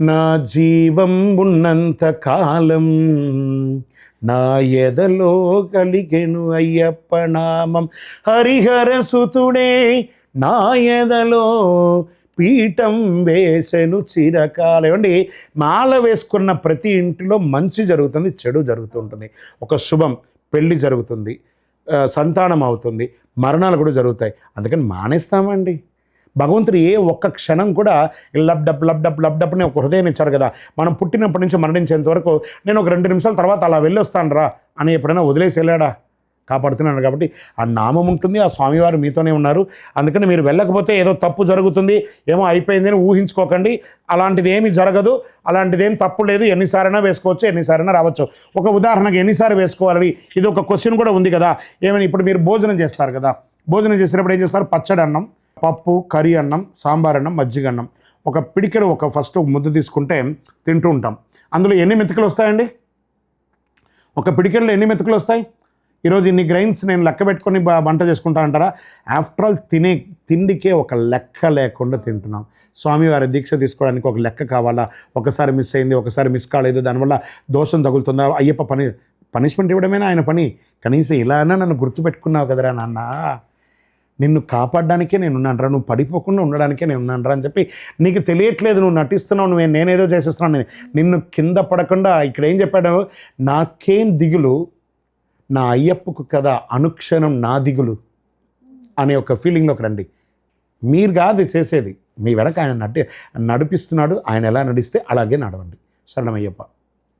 నా జీవం ఉన్నంత కాలం నా ఎదలో కలిగెను అయ్యప్ప నామం. హరిహర సుతుడే నా ఎదలో పీఠం వేసెను చిరకాలం. ఏమండి మాల వేసుకున్న ప్రతి ఇంటిలో మంచి జరుగుతుంది చెడు జరుగుతుంటుంది. ఒక శుభం పెళ్ళి జరుగుతుంది సంతానం అవుతుంది మరణాలు కూడా జరుగుతాయి. అందుకని మానేస్తామండి. భగవంతుడు ఏ ఒక్క క్షణం కూడా lub dub lub dub lub dub అని ఒక హృదయం ఇచ్చారు కదా. మనం పుట్టినప్పటి నుంచి మరణించేంత వరకు నేను ఒక రెండు నిమిషాల తర్వాత అలా వెళ్ళొస్తాను రా అని ఎప్పుడైనా వదిలేసి వెళ్ళాడా? కాపాడుతున్నాను కాబట్టి ఆ నామం ఉంటుంది ఆ స్వామివారు మీతోనే ఉన్నారు. అందుకని మీరు వెళ్ళకపోతే ఏదో తప్పు జరుగుతుంది ఏమో అయిపోయింది అని ఊహించుకోకండి. అలాంటిది ఏమి జరగదు అలాంటిది ఏం తప్పు లేదు. ఎన్నిసారైనా వేసుకోవచ్చు ఎన్నిసారైనా రావచ్చు. ఒక ఉదాహరణకు ఎన్నిసార్లు వేసుకోవాలి? ఇది ఒక క్వశ్చన్ కూడా ఉంది కదా. ఏమైనా ఇప్పుడు మీరు భోజనం చేస్తారు కదా. భోజనం చేసినప్పుడు ఏం చేస్తారు? పచ్చడి అన్నం పప్పు కర్రీ అన్నం సాంబార్ అన్నం మజ్జిగ అన్నం. ఒక పిడికెడు ఒక ఫస్ట్ ముద్ద తీసుకుంటే తింటూ ఉంటాం. అందులో ఎన్ని మెతుకులు వస్తాయండి? ఒక పిడికెడులో ఎన్ని మెతుకులు వస్తాయి? ఈరోజు ఇన్ని గ్రైన్స్ నేను లెక్క పెట్టుకొని వంట చేసుకుంటా అంటారా? ఆఫ్టర్ ఆల్ తినే తిండికే ఒక లెక్క లేకుండా తింటున్నాం. స్వామివారి దీక్ష తీసుకోవడానికి ఒక లెక్క కావాలా? ఒకసారి మిస్ అయింది ఒకసారి మిస్ కాలేదు. దానివల్ల దోషం తగులుతుందా? అయ్యప్ప పని పనిష్మెంట్ ఇవ్వడమేనా? ఆయన పని? కనీసం ఇలా అయినా నన్ను గుర్తుపెట్టుకున్నావు కదరా నాన్న. నిన్ను కాపాడడానికే నేను ఉన్నానరా నువ్వు పడిపోకుండా ఉండడానికే నేను ఉన్నానరా అని చెప్పి నీకు తెలియట్లేదు నువ్వు నటిస్తున్నావు నువ్వు నేనేదో చేసేస్తున్నాను నేను నిన్ను కింద పడకుండా ఇక్కడ ఏం చెప్పాడు? నాకేం దిగులు నా అయ్యప్పకు కదా అనుక్షణం నా దిగులు అనే ఒక ఫీలింగ్లోకి రండి. మీరు కాదు చేసేది. మీ వెనక ఆయన నటి నడిపిస్తున్నాడు ఆయన ఎలా నడిస్తే అలాగే నడవండి. శరణమయ్యప్ప.